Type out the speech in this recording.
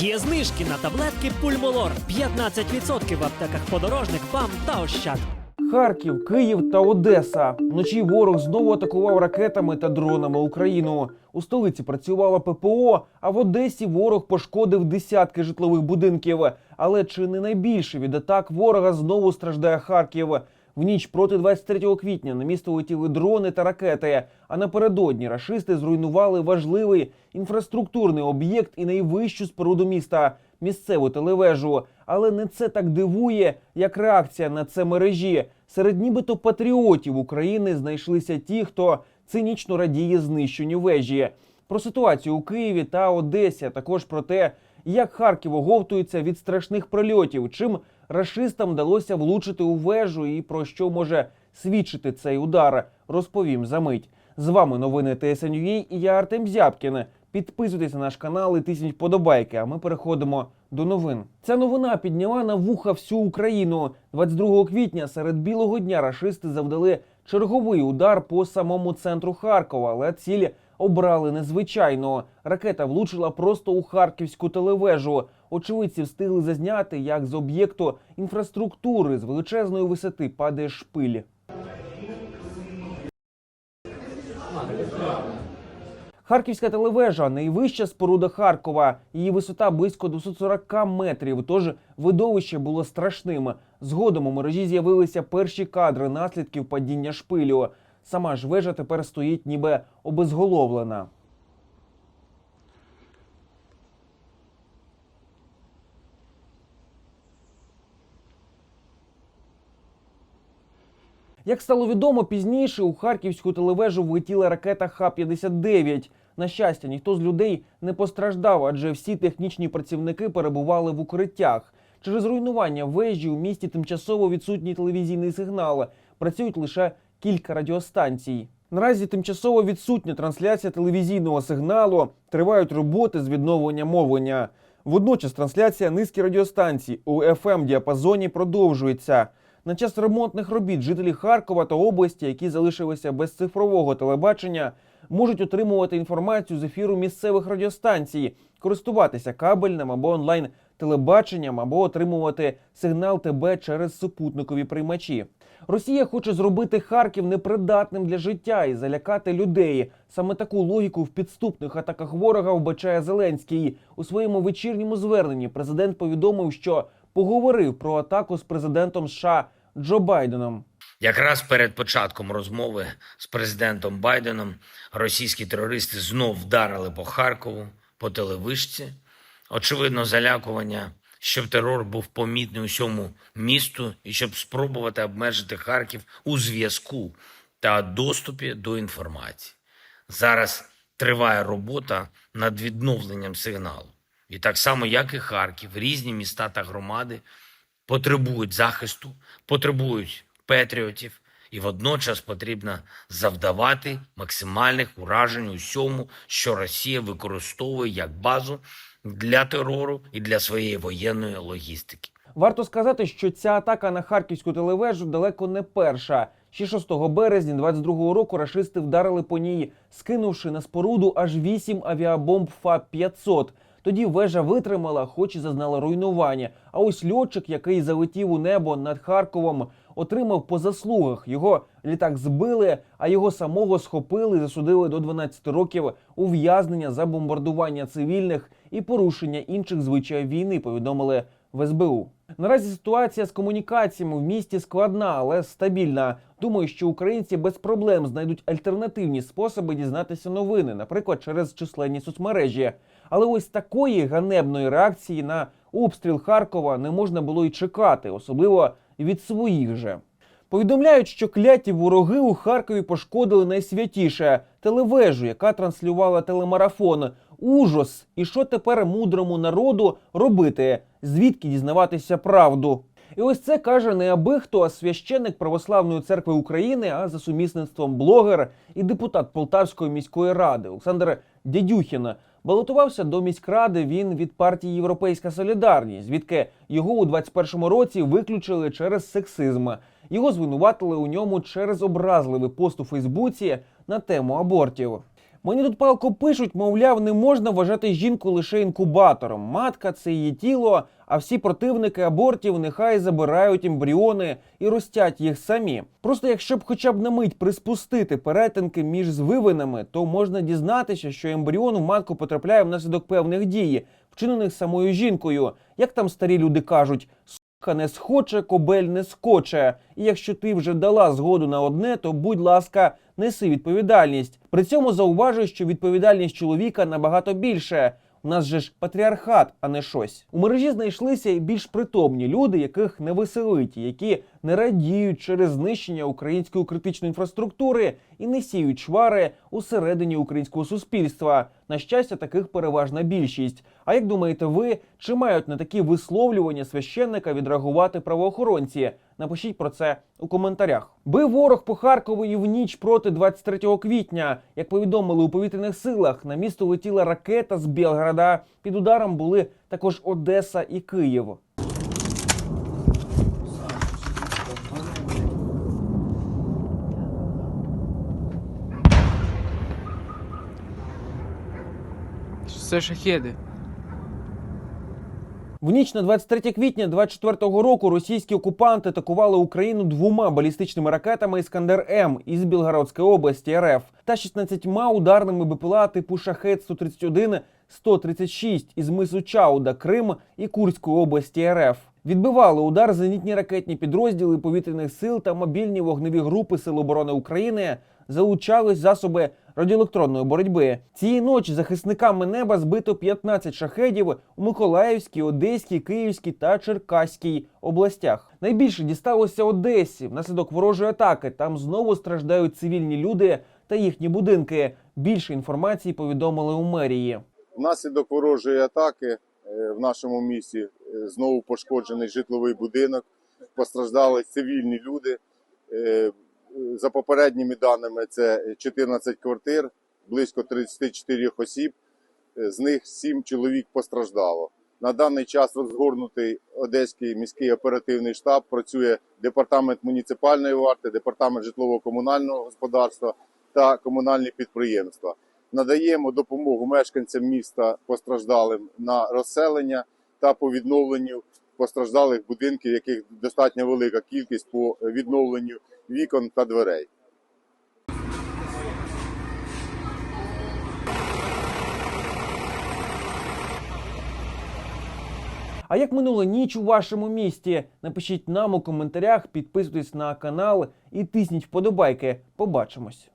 Є знижки на таблетки Пульмолор 15% в аптеках подорожник, ПАМ та Ощад. Харків, Київ та Одеса. Вночі ворог знову атакував ракетами та дронами Україну. У столиці працювала ППО, а в Одесі ворог пошкодив десятки житлових будинків. Але чи не найбільше від атак ворога знову страждає Харків? В ніч проти 23 квітня на місто летіли дрони та ракети. А напередодні рашисти зруйнували важливий інфраструктурний об'єкт і найвищу споруду міста місцеву телевежу. Але не це так дивує, як реакція на це мережі. Серед нібито патріотів України знайшлися ті, хто цинічно радіє знищенню вежі. Про ситуацію у Києві та Одесі, а також про те, як Харків оговтується від страшних прольотів, чим рашистам вдалося влучити у вежу і про що може свідчити цей удар, розповім за мить. З вами новини ТСНЮА і я Артем Зябкін. Підписуйтесь на наш канал і тисніть вподобайки. А ми переходимо до новин. Ця новина підняла на вуха всю Україну. 22 квітня серед білого дня рашисти завдали черговий удар по самому центру Харкова, але цілі обрали незвичайно. Ракета влучила просто у харківську телевежу. Очевидці встигли зазняти, як з об'єкту інфраструктури з величезної висоти падає шпиль. Харківська телевежа найвища споруда Харкова. Її висота близько 240 метрів. Тож видовище було страшним. Згодом у мережі з'явилися перші кадри наслідків падіння шпилю. Сама ж вежа тепер стоїть ніби обезголовлена. Як стало відомо пізніше, у харківську телевежу влетіла ракета Х-59. На щастя, ніхто з людей не постраждав, адже всі технічні працівники перебували в укриттях. Через руйнування вежі у місті тимчасово відсутній телевізійний сигнал. Працюють лише кілька радіостанцій. Наразі тимчасово відсутня трансляція телевізійного сигналу. Тривають роботи з відновлення мовлення. Водночас трансляція низки радіостанцій у fm діапазоні продовжується. На час ремонтних робіт жителі Харкова та області, які залишилися без цифрового телебачення, можуть отримувати інформацію з ефіру місцевих радіостанцій, користуватися кабельним або онлайн телебаченням, або отримувати сигнал ТБ через супутникові приймачі. Росія хоче зробити Харків непридатним для життя і залякати людей. Саме таку логіку в підступних атаках ворога вбачає Зеленський. У своєму вечірньому зверненні президент повідомив, що поговорив про атаку з президентом США Джо Байденом. Якраз перед початком розмови з президентом Байденом російські терористи знов вдарили по Харкову, по телевишці. Очевидно, залякування, щоб терор був помітний усьому місту і щоб спробувати обмежити Харків у зв'язку та доступі до інформації. Зараз триває робота над відновленням сигналу. І так само, як і Харків, різні міста та громади потребують захисту, потребують патріотів, і водночас потрібно завдавати максимальних уражень усьому, що Росія використовує як базу для терору і для своєї воєнної логістики. Варто сказати, що ця атака на харківську телевежу далеко не перша. Ще 6 березня 22-го року рашисти вдарили по ній, скинувши на споруду аж 8 авіабомб ФАП-500. Тоді вежа витримала, хоч і зазнала руйнування. А ось льотчик, який залетів у небо над Харковом, отримав по заслугах. Його літак збили, а його самого схопили і засудили до 12 років ув'язнення за бомбардування цивільних і порушення інших звичаїв війни. Повідомили в СБУ. Наразі ситуація з комунікаціями в місті складна, але стабільна. Думаю, що українці без проблем знайдуть альтернативні способи дізнатися новини, наприклад, через численні соцмережі. Але ось такої ганебної реакції на обстріл Харкова не можна було й чекати, особливо від своїх же. Повідомляють, що кляті вороги у Харкові пошкодили найсвятіше телевежу, яка транслювала телемарафон. Ужас! І що тепер мудрому народу робити? Звідки дізнаватися правду? І ось це каже не аби хто, а священник Православної церкви України, а за сумісництвом блогер і депутат Полтавської міської ради Олександр Дядюхін. Балотувався до міськради він від партії Європейська Солідарність, звідки його у 21-му році виключили через сексизм. Його звинуватили у ньому через образливий пост у Фейсбуці на тему абортів. Мені тут палко пишуть, мовляв, не можна вважати жінку лише інкубатором. Матка це її тіло, а всі противники абортів нехай забирають ембріони і ростять їх самі. Просто якщо б хоча б на мить приспустити перетинки між звивинами, то можна дізнатися, що ембріон в матку потрапляє внаслідок певних дій, вчинених самою жінкою. Як там старі люди кажуть, Сука не схоче, кобель не скоче. І якщо ти вже дала згоду на одне, то будь ласка, неси відповідальність. При цьому зауважую, що відповідальність чоловіка набагато більше. У нас же ж патріархат, а не щось. У мережі знайшлися і більш притомні люди, яких не веселить, які не радіють через знищення української критичної інфраструктури і не сіють чвари усередині українського суспільства. На щастя, таких переважна більшість. А як думаєте ви, чи мають на такі висловлювання священника відреагувати правоохоронці? Напишіть про це у коментарях. Бив ворог по Харкову і в ніч проти 23 квітня. Як повідомили у повітряних силах, на місто летіла ракета з Білграда. Під ударом були також Одеса і Київ. Це шахеди. В ніч на 23 квітня 24-го року російські окупанти атакували Україну двома балістичними ракетами Іскандер М із Білгородської області РФ та 16 ударними БПЛА типу Шахет 131 136 із мису Чауда, Крим і Курської області РФ. Відбивали удар зенітні ракетні підрозділи повітряних сил та мобільні вогневі групи Сил оборони України. Залучались засоби радіоелектронної боротьби. Цієї ночі захисниками неба збито 15 шахедів у Миколаївській, Одеській, Київській та Черкаській областях. Найбільше дісталося Одесі внаслідок ворожої атаки. Там знову страждають цивільні люди та їхні будинки. Більше інформації повідомили у мерії. Внаслідок ворожої атаки е, в нашому місті е, знову пошкоджений житловий будинок, постраждали цивільні люди. За попередніми даними, це 14 квартир, близько 34 осіб, з них 7 чоловік постраждало. На даний час розгорнутий Одеський міський оперативний штаб, працює департамент муніципальної варти, департамент житлово-комунального господарства та комунальні підприємства. Надаємо допомогу мешканцям міста постраждалим на розселення та по відновленню постраждалих будинків, яких достатньо велика кількість по відновленню вікон та дверей. А як минула ніч у вашому місті? Напишіть нам у коментарях, підписуйтесь на канал і тисніть вподобайки. Побачимось.